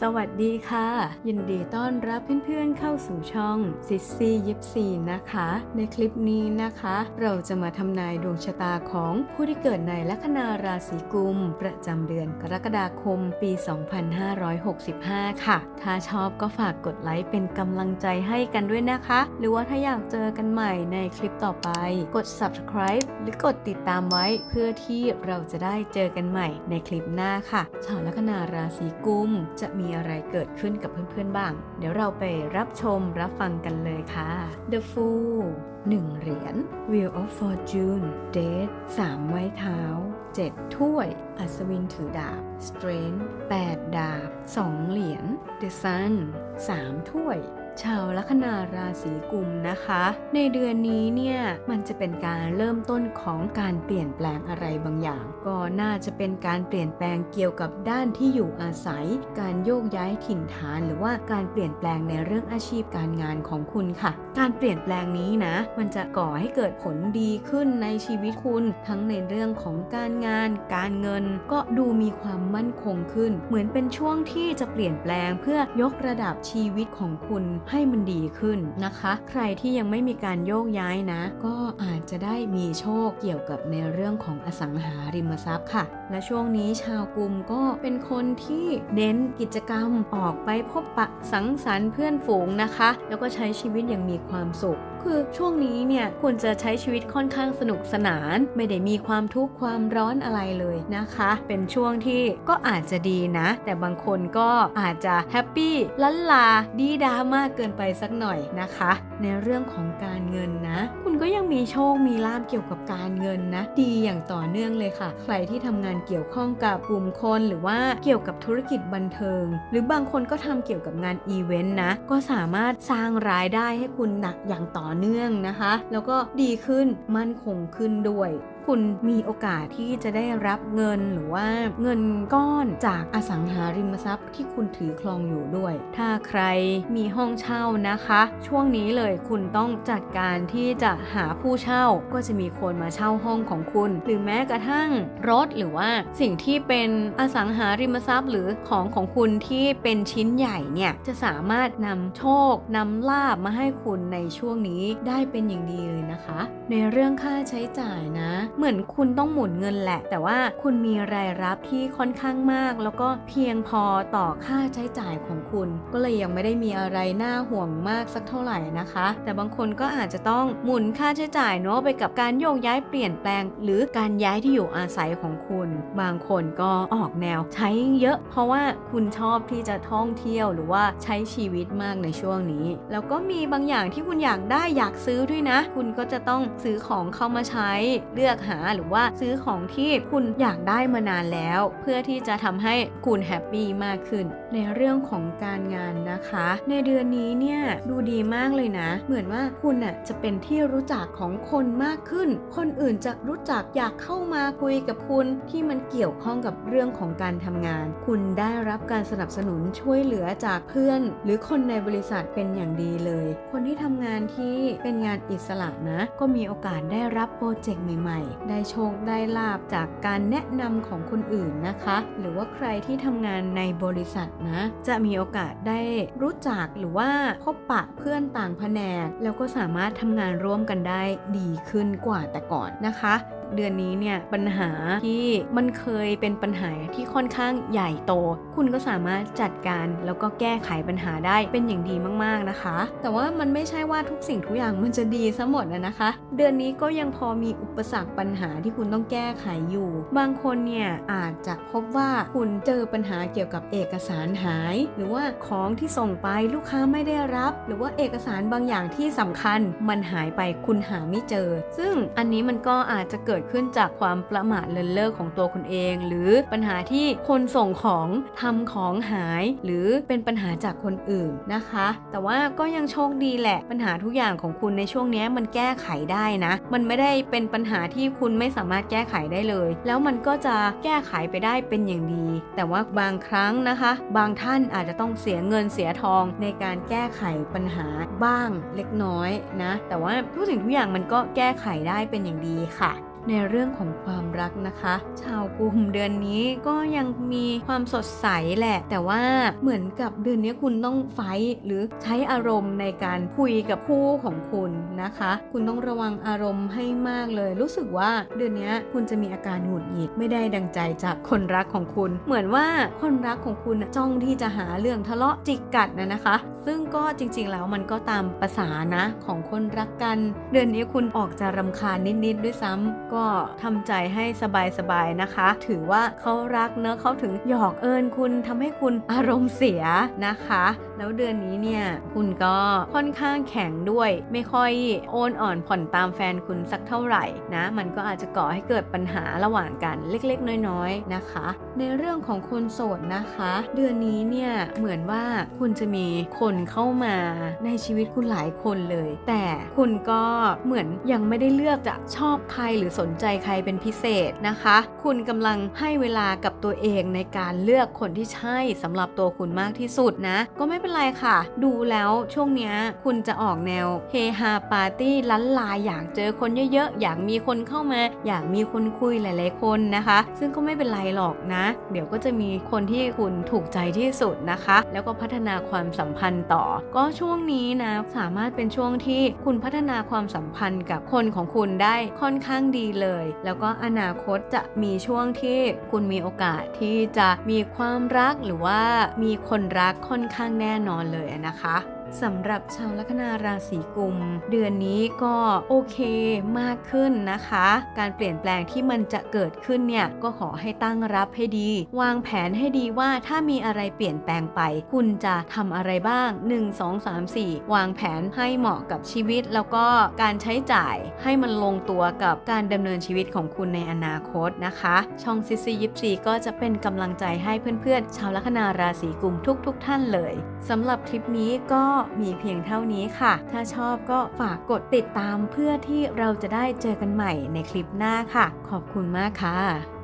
สวัสดีค่ะ ยินดีต้อนรับเพื่อนๆเข้าสู่ช่องซิซี่ยิปซีนะคะ ในคลิปนี้นะคะ เราจะมาทำนายดวงชะตาของผู้ที่เกิดในลัคนาราศีกุม ประจำเดือนกรกฎาคมปี 2565 ค่ะ ถ้าชอบก็ฝากกดไลค์เป็นกำลังใจให้กันด้วยนะคะ หรือว่าถ้าอยากเจอกันใหม่ในคลิปต่อไป กด subscribe หรือกดติดตามไว้เพื่อที่เราจะได้เจอกันใหม่ในคลิปหน้าค่ะชาวลัคนาราศีกุมจะะมีอะไรเกิดขึ้นกับเพื่อนๆบ้าง เดี๋ยวเราไปรับชมรับฟังกันเลยค่ะ The Fool 1 เหรียญ Wheel of Fortune Date 3 ไม้เท้า 7 ถ้วย อัศวินถือดาบ Strength 8 ดาบ 2 เหรียญ The Sun 3 ถ้วย ชาวลัคนาราศีกุมนะคะ ในเดือนนี้เนี่ยมันจะเป็นการเริ่มต้นของการเปลี่ยนแปลงอะไรบางอย่าง ก็น่าจะเป็นการเปลี่ยนแปลงเกี่ยวกับด้านที่อยู่อาศัย การโยกย้ายถิ่นฐาน หรือว่าการเปลี่ยนแปลงในเรื่องอาชีพการงานของคุณค่ะ การเปลี่ยนแปลงนี้นะ มันจะก่อให้เกิดผลดีขึ้นในชีวิตคุณ ทั้งในเรื่องของการงาน การเงิน ก็ดูมีความมั่นคงขึ้น เหมือนเป็นช่วงที่จะเปลี่ยนแปลงเพื่อยกระดับชีวิตของคุณให้มันดีขึ้นนะคะ ใครที่ยังไม่มีการโยกย้ายนะ ก็อาจจะได้มีโชคเกี่ยวกับในเรื่องของอสังหาริมทรัพย์ค่ะ และช่วงนี้ชาวกลุ่มก็เป็นคนที่เน้นกิจกรรมออกไปพบปะสังสรรค์เพื่อนฝูงนะคะ แล้วก็ใช้ชีวิตอย่างมีความสุข คือช่วงนี้เนี่ยคุณจะใช้ชีวิตค่อนข้างสนุกสนาน ไม่ได้มีความทุกข์ความร้อนอะไรเลยนะคะ เป็นช่วงที่ก็อาจจะดีนะ แต่บางคนก็อาจจะแฮปปี้ลันลาดีดามากเกินไปสักหน่อยนะคะ ในเรื่องของการเงินนะ คุณก็ยังมีโชคมีลาบเกี่ยวกับการเงินนะ ดีอย่างต่อเนื่องเลยค่ะ ใครที่ทำงานเกี่ยวข้องกับกลุ่มคนหรือว่าเกี่ยวกับธุรกิจบันเทิง หรือบางคนก็ทำเกี่ยวกับงานอีเวนต์นะ ก็สามารถสร้างรายได้ให้คุณหนักอย่างต่อเนื่องนะคะ แล้วก็ดีขึ้นมั่นคงขึ้นด้วย คุณมีโอกาสที่จะได้รับเงินหรือว่าเงินก้อนจากอสังหาริมทรัพย์ที่คุณถือครองอยู่ด้วย ถ้าใครมีห้องเช่านะคะ ช่วงนี้เลยคุณต้องจัดการที่จะหาผู้เช่าก็จะมีคนมาเช่าห้องของคุณ หรือแม้กระทั่งรถหรือว่าสิ่งที่เป็นอสังหาริมทรัพย์ หรือของของคุณที่เป็นชิ้นใหญ่เนี่ยจะสามารถนำโชคนำลาบมาให้คุณในช่วงนี้ได้เป็นอย่างดีเลยนะคะ ในเรื่องค่าใช้จ่ายนะเหมือนคุณต้องหมุนเงินแหละ แต่ว่าคุณมีรายรับที่ค่อนข้างมาก แล้วก็เพียงพอต่อค่าใช้จ่ายของคุณ ก็เลยยังไม่ได้มีอะไรน่าห่วงมากสักเท่าไหร่นะคะ แต่บางคนก็อาจจะต้องหมุนค่าใช้จ่ายเนาะไปกับการโยกย้ายเปลี่ยนแปลง หรือการย้ายที่อยู่อาศัยของคุณ บางคนก็ออกแนวใช้เยอะ เพราะว่าคุณชอบที่จะท่องเที่ยวหรือว่าใช้ชีวิตมากในช่วงนี้ แล้วก็มีบางอย่างที่คุณอยากได้อยากซื้อด้วยนะ คุณก็จะต้องซื้อของเข้ามาใช้เลือกหาหรือว่าซื้อของที่คุณอยากได้มานานแล้ว เพื่อที่จะทำให้คุณแฮปปี้มากขึ้น ในเรื่องของการงานนะคะ ในเดือนนี้เนี่ยดูดีมากเลยนะ เหมือนว่าคุณน่ะจะเป็นที่รู้จักของคนมากขึ้น คนอื่นจะรู้จักอยากเข้ามาคุยกับคุณที่มันเกี่ยวข้องกับเรื่องของการทำงาน คุณได้รับการสนับสนุนช่วยเหลือจากเพื่อน หรือคนในบริษัทเป็นอย่างดีเลย คนที่ทำงานที่เป็นงานอิสระนะ ก็มีโอกาสได้รับโปรเจกต์ใหม่ๆได้โชคได้ลาบจากการแนะนำของคนอื่นนะคะ หรือว่าใครที่ทำงานในบริษัทนะ จะมีโอกาสได้รู้จักหรือว่าพบปะเพื่อนต่างแผนก แล้วก็สามารถทำงานร่วมกันได้ดีขึ้นกว่าแต่ก่อนนะคะเดือนนี้เนี่ยปัญหาที่มันเคยเป็นปัญหาที่ค่อนข้างใหญ่โต คุณก็สามารถจัดการแล้วก็แก้ไขปัญหาได้เป็นอย่างดีมากๆนะคะ แต่ว่ามันไม่ใช่ว่าทุกสิ่งทุกอย่างมันจะดีซะหมดนะนะคะ เดือนนี้ก็ยังพอมีอุปสรรคปัญหาที่คุณต้องแก้ไขอยู่ บางคนเนี่ยอาจจะพบว่าคุณเจอปัญหาเกี่ยวกับเอกสารหาย หรือว่าของที่ส่งไปลูกค้าไม่ได้รับ หรือว่าเอกสารบางอย่างที่สำคัญมันหายไปคุณหาไม่เจอ ซึ่งอันนี้มันก็อาจจะเกิดิดขึ้นจากความประมาทเลินเล่อของตัวคุณเอง หรือปัญหาที่คนส่งของทำของหาย หรือเป็นปัญหาจากคนอื่นนะคะ แต่ว่าก็ยังโชคดีแหละ ปัญหาทุกอย่างของคุณในช่วงนี้มันแก้ไขได้นะ มันไม่ได้เป็นปัญหาที่คุณไม่สามารถแก้ไขได้เลย แล้วมันก็จะแก้ไขไปได้เป็นอย่างดี แต่ว่าบางครั้งนะคะ บางท่านอาจจะต้องเสียเงินเสียทองในการแก้ไขปัญหาบ้างเล็กน้อยนะ แต่ว่าทุกสิ่งทุกอย่างมันก็แก้ไขได้เป็นอย่างดีค่ะ ในเรื่องของความรักนะคะ ชาวกุมเดือนนี้ก็ยังมีความสดใสแหละ แต่ว่าเหมือนกับเดือนนี้คุณต้องไฟหรือใช้อารมณ์ในการคุยกับคู่ของคุณนะคะ คุณต้องระวังอารมณ์ให้มากเลย รู้สึกว่าเดือนนี้คุณจะมีอาการหงุดหงิดไม่ได้ดังใจจากคนรักของคุณ เหมือนว่าคนรักของคุณจ้องที่จะหาเรื่องทะเลาะจิกกัดนะนะคะ ซึ่งก็จริงๆแล้วมันก็ตามประษานะของคนรักกัน เดือนนี้คุณออกจะรำคาญนิดๆด้วยซ้ำก็ทำใจให้สบายๆนะคะ ถือว่าเขารักเนอะเขาถึงหยอกเอิญคุณทำให้คุณอารมณ์เสียนะคะ แล้วเดือนนี้เนี่ยคุณก็ค่อนข้างแข็งด้วย ไม่ค่อยโอนอ่อนผ่อนตามแฟนคุณสักเท่าไหร่นะ มันก็อาจจะก่อให้เกิดปัญหาระหว่างกันเล็กๆ น้อยๆนะคะ ในเรื่องของคนโสดนะคะ เดือนนี้เนี่ยเหมือนว่าคุณจะมีคนเข้ามาในชีวิตคุณหลายคนเลย แต่คุณก็เหมือนยังไม่ได้เลือกจะชอบใครหรือสนใจใครเป็นพิเศษนะคะ คุณกำลังให้เวลากับตัวเองในการเลือกคนที่ใช่สำหรับตัวคุณมากที่สุดนะ ก็ไม่เป็นไรค่ะ ดูแล้วช่วงนี้คุณจะออกแนวเฮฮาปาร์ตี้ลันลายอยากเจอคนเยอะๆ อยากมีคนเข้ามา อยากมีคนคุยหลาย ๆ คนนะคะ ซึ่งก็ไม่เป็นไรหรอกนะเดี๋ยวก็จะมีคนที่คุณถูกใจที่สุดนะคะ แล้วก็พัฒนาความสัมพันธ์ต่อ ก็ช่วงนี้นะสามารถเป็นช่วงที่คุณพัฒนาความสัมพันธ์กับคนของคุณได้ค่อนข้างดีเลย แล้วก็อนาคตจะมีช่วงที่คุณมีโอกาสที่จะมีความรักหรือว่ามีคนรักค่อนข้างแน่นอนเลยนะคะ สำหรับชาวลัคนาราศีกุม เดือนนี้ก็โอเคมากขึ้นนะคะ การเปลี่ยนแปลงที่มันจะเกิดขึ้นเนี่ยก็ขอให้ตั้งรับให้ดี วางแผนให้ดีว่าถ้ามีอะไรเปลี่ยนแปลงไป คุณจะทำอะไรบ้าง 1 2 3 4 วางแผนให้เหมาะกับชีวิต แล้วก็การใช้จ่ายให้มันลงตัวกับการดำเนินชีวิตของคุณในอนาคตนะคะ ช่องซิซียิปซีก็จะเป็นกำลังใจให้เพื่อนๆ ชาวลัคนาราศีกุมทุกๆทท่านเลยสำหรับคลิปนี้ก็มีเพียงเท่านี้ค่ะ ถ้าชอบก็ฝากกดติดตามเพื่อที่เราจะได้เจอกันใหม่ในคลิปหน้าค่ะ ขอบคุณมากค่ะ